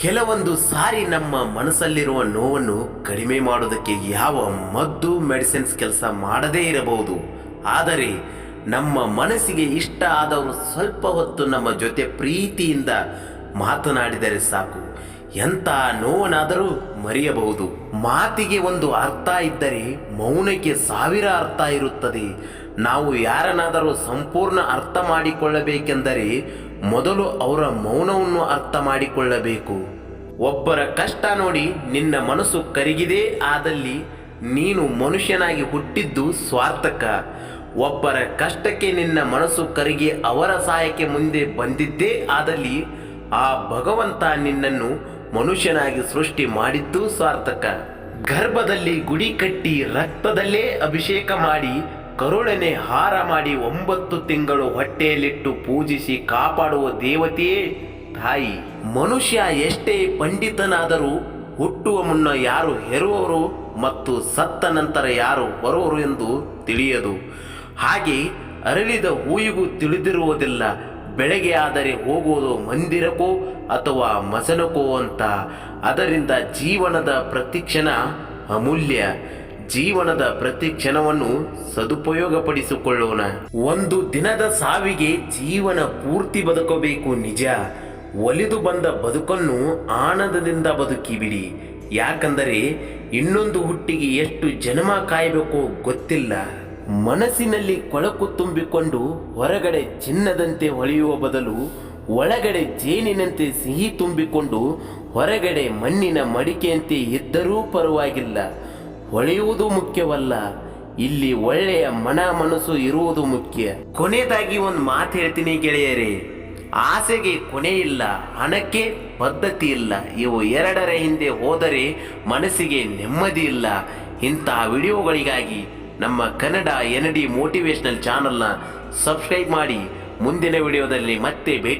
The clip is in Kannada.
ಕೆಲವೊಂದು ಸಾರಿ ನಮ್ಮ ಮನಸ್ಸಲ್ಲಿರುವ ನೋವನ್ನು ಕಡಿಮೆ ಮಾಡೋದಕ್ಕೆ ಯಾವ ಮದ್ದು ಮೆಡಿಸಿನ್ಸ್ ಕೆಲಸ ಮಾಡದೇ ಇರಬಹುದು. ಆದರೆ ನಮ್ಮ ಮನಸ್ಸಿಗೆ ಇಷ್ಟ ಆದವರು ಸ್ವಲ್ಪ ಹೊತ್ತು ನಮ್ಮ ಜೊತೆ ಪ್ರೀತಿಯಿಂದ ಮಾತನಾಡಿದರೆ ಸಾಕು. ಎಂಥ ನೋವನಾದರೂ ಮರೆಯಬಹುದು. ಮಾತಿಗೆ ಒಂದು ಅರ್ಥ ಇದ್ದರೆ ಮೌನಕ್ಕೆ ಸಾವಿರ ಅರ್ಥ ಇರುತ್ತದೆ. ನಾವು ಯಾರನ್ನಾದರೂ ಸಂಪೂರ್ಣ ಅರ್ಥ ಮಾಡಿಕೊಳ್ಳಬೇಕೆಂದರೆ ಮೊದಲು ಅವರ ಮೌನವನ್ನು ಅರ್ಥ ಮಾಡಿಕೊಳ್ಳಬೇಕು. ಒಬ್ಬರ ಕಷ್ಟ ನೋಡಿ ನಿನ್ನ ಮನಸ್ಸು ಕರಗಿದೆ, ಆದಲ್ಲಿ ನೀನು ಮನುಷ್ಯನಾಗಿ ಹುಟ್ಟಿದ್ದು ಸ್ವಾರ್ಥಕ. ಒಬ್ಬರ ಕಷ್ಟಕ್ಕೆ ನಿನ್ನ ಮನಸ್ಸು ಕರಗಿ ಅವರ ಸಹಾಯಕ್ಕೆ ಮುಂದೆ ಬಂದಿದ್ದೇ, ಆದಲ್ಲಿ ಆ ಭಗವಂತ ನಿನ್ನನ್ನು ಮನುಷ್ಯನಾಗಿ ಸೃಷ್ಟಿ ಮಾಡಿದ್ದು ಸಾರ್ಥಕ. ಗರ್ಭದಲ್ಲಿ ಗುಡಿ ಕಟ್ಟಿ ರಕ್ತದಲ್ಲೇ ಅಭಿಷೇಕ ಮಾಡಿ ಕರುಳನೆ ಹಾರ ಮಾಡಿ ಒಂಬತ್ತು ತಿಂಗಳು ಹೊಟ್ಟೆಯಲ್ಲಿಟ್ಟು ಪೂಜಿಸಿ ಕಾಪಾಡುವ ದೇವತೆಯೇ ತಾಯಿ. ಮನುಷ್ಯ ಎಷ್ಟೇ ಪಂಡಿತನಾದರೂ ಹುಟ್ಟುವ ಮುನ್ನ ಯಾರು ಹೆರುವವರು ಮತ್ತು ಸತ್ತ ನಂತರ ಯಾರು ಬರುವರು ಎಂದು ತಿಳಿಯದು. ಹಾಗೆ ಅರಳಿದ ಹೂಯಿಗೂ ತಿಳಿದಿರುವುದಿಲ್ಲ. ಬೆಳಗ್ಗೆ ಆದರೆ ಹೋಗುವುದು ಮಂದಿರಕ್ಕೋ ಅಥವಾ ಮಸನಕ್ಕೋ ಅಂತ. ಅದರಿಂದ ಜೀವನದ ಪ್ರತಿಕ್ಷಣ ಅಮೂಲ್ಯ. ಜೀವನದ ಪ್ರತಿ ಕ್ಷಣವನ್ನು ಸದುಪಯೋಗಪಡಿಸಿಕೊಳ್ಳೋಣ. ಒಂದು ದಿನದ ಸಾವಿಗೆ ಜೀವನ ಪೂರ್ತಿ ಬದುಕಬೇಕು ನಿಜ. ಒಲಿದು ಬಂದ ಬದುಕನ್ನು ಆನಂದದಿಂದ ಬದುಕಿಬಿಡಿ. ಯಾಕಂದರೆ ಇನ್ನೊಂದು ಹುಟ್ಟಿಗೆ ಎಷ್ಟು ಜನ್ಮ ಕಾಯಬೇಕೋ ಗೊತ್ತಿಲ್ಲ. ಮನಸ್ಸಿನಲ್ಲಿ ಕೊಳಕು ತುಂಬಿಕೊಂಡು ಹೊರಗಡೆ ಚಿನ್ನದಂತೆ ಹೊಳೆಯುವ ಬದಲು ಒಳಗಡೆ ಜೇನಿನಂತೆ ಸಿಹಿ ತುಂಬಿಕೊಂಡು ಹೊರಗಡೆ ಮಣ್ಣಿನ ಮಡಿಕೆಯಂತೆ ಇದ್ದರೂ ಪರವಾಗಿಲ್ಲ. ಹೊಳೆಯುವುದು ಮುಖ್ಯವಲ್ಲ. ಇಲ್ಲಿ ಒಳ್ಳೆಯ ಮನ ಮನಸ್ಸು ಇರುವುದು ಮುಖ್ಯ. ಕೊನೆಯದಾಗಿ ಒಂದು ಮಾತು ಹೇಳ್ತೀನಿ ಗೆಳೆಯರೇ. ಆಸೆಗೆ ಕೊನೆ ಇಲ್ಲ, ಹಣಕ್ಕೆ ಪದ್ಧತಿ ಇಲ್ಲ. ಇವು ಎರಡರ ಹಿಂದೆ ಹೋದರೆ ಮನಸ್ಸಿಗೆ ನೆಮ್ಮದಿ ಇಲ್ಲ. ಇಂತಹ ವಿಡಿಯೋಗಳಿಗಾಗಿ ನಮ್ಮ ಕನ್ನಡ ಎನ್ ಡಿ ಮೋಟಿವೇಶನಲ್ ಚಾನಲ್ನ ಸಬ್ಸ್ಕ್ರೈಬ್ ಮಾಡಿ ಮುಂದಿನ ವಿಡಿಯೋದಲ್ಲಿ ಮತ್ತೆ ಭೇಟಿ